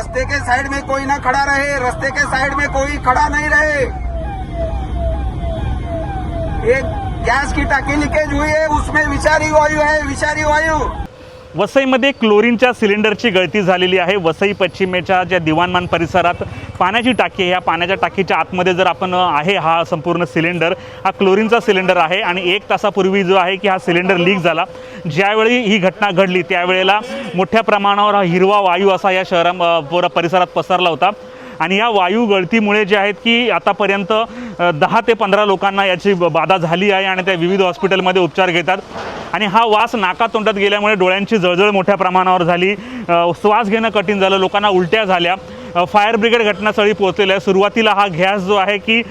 रास्ते के side में कोई ना खड़ा रहे, रास्ते के साइड में कोई खड़ा नहीं रहे। एक गैस की टाकी लीकेज हुई है, उसमें विचारी वायु है विचारी वायु। वसईमध्ये क्लोरीनच्या सिलेंडरची गळती झालेली आहे. वसई पश्चिमेच्या ज्या दिवाणमान परिसरात पाण्याची टाकी आहे. ह्या पाण्याच्या टाकीच्या आतमध्ये जर आपण आहे हा संपूर्ण सिलेंडर हा क्लोरीनचा सिलेंडर आहे आणि एक तासापूर्वी जो आहे की हा सिलेंडर लीक झाला. ज्यावेळी ही घटना घडली त्यावेळेला मोठ्या प्रमाणावर हा हिरवा वायू असा या शहरा परिसरात पसरला होता. आणि या वायू गळतीमुळे जे आहेत की आतापर्यंत दहा ते पंधरा लोकांना याची बाधा झाली आहे आणि त्या विविध हॉस्पिटलमध्ये उपचार घेतात. आणि हा वास नाकातोंडात गेल्यामुळे डोळ्यांची जळजळ मोठ्या प्रमाणावर झाली. श्वास घेणं कठीण झालं लोकांना उलट्या झाल्या. फायर ब्रिगेड घटनास्थळी पोहोचलेलं आहे. सुरुवातीला हा गॅस जो आहे की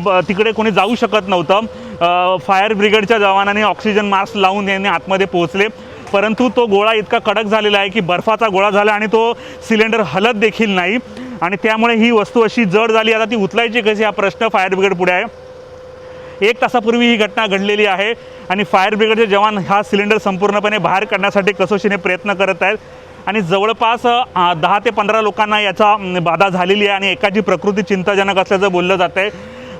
ब- तिकडे कोणी जाऊ शकत नव्हतं. फायर ब्रिगेडच्या जवानांनी ऑक्सिजन मास्क लावून यांनी आतमध्ये पोहोचले. परंतु तो गोळा इतका कडक झालेला आहे की बर्फाचा गोळा झाला आणि तो सिलेंडर हलत देखील नाही. आणि त्यामुळे ही वस्तू अशी जड झाली. आता ती उचलायची कशी? हा प्रश्न फायर ब्रिगेड पुढे आहे. एक तासापूर्वी ही घटना घडलेली आहे आणि फायर ब्रिगेडचे जवान हा सिलेंडर संपूर्णपणे बाहेर काढण्यासाठी कसोशीने प्रयत्न करत आहेत. आणि जवळपास दहा ते पंधरा लोकांना याचा बाधा झालेली आहे आणि एकाची प्रकृती चिंताजनक असल्याचं बोललं जात आहे.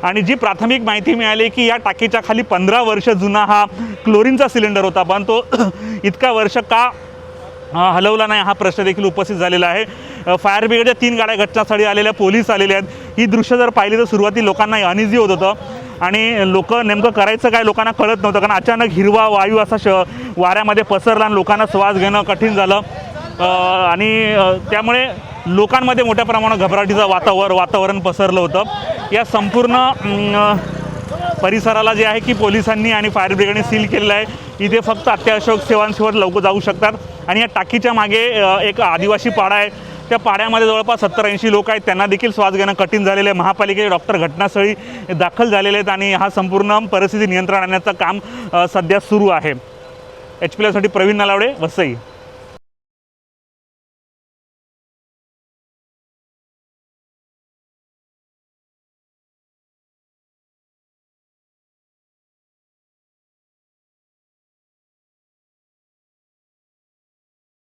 आणि जी प्राथमिक माहिती मिळाली की या टाकीच्या खाली पंधरा वर्ष जुना हा क्लोरीनचा सिलेंडर होता. पण तो इतका वर्ष का हलवला नाही हा प्रश्न देखील उपस्थित झालेला आहे. फायर ब्रिगेडच्या तीन गाड्या घटनास्थळी आलेल्या पोलीस आलेले आहेत. ही दृश्य जर पाहिली तर सुरुवाती लोकांना अनिझी होत होतं. आणि लोक नेमकं करायचं काय लोकांना कळत नव्हतं कारण अचानक हिरवा वायू असा श वाऱ्यामध्ये पसरला आणि लोकांना श्वास घेणं कठीण झालं. आणि त्यामुळे लोकांमध्ये मोठ्या प्रमाणात घबराटीचं वातावरण वातावरण पसरलं होतं. या संपूर्ण परिसराला जे आहे की पोलिसांनी आणि फायर ब्रिगेडने सील केलेलं आहे. इथे फक्त अत्यावश्यक सेवांसेवर लवकर जाऊ शकतात. आणि या टाकीच्या मागे एक आदिवासी पाडा आहे. त्या पाड्यामध्ये जवळपास सत्तर ऐंशी लोक आहेत. त्यांना देखील श्वास घेणं कठीण झालेलं आहे. महापालिकेचे डॉक्टर घटनास्थळी दाखल झालेले आहेत आणि हा संपूर्ण परिस्थिती नियंत्रण आणण्याचं काम सध्या सुरू आहे. H P Praveen Nalawade Vasai.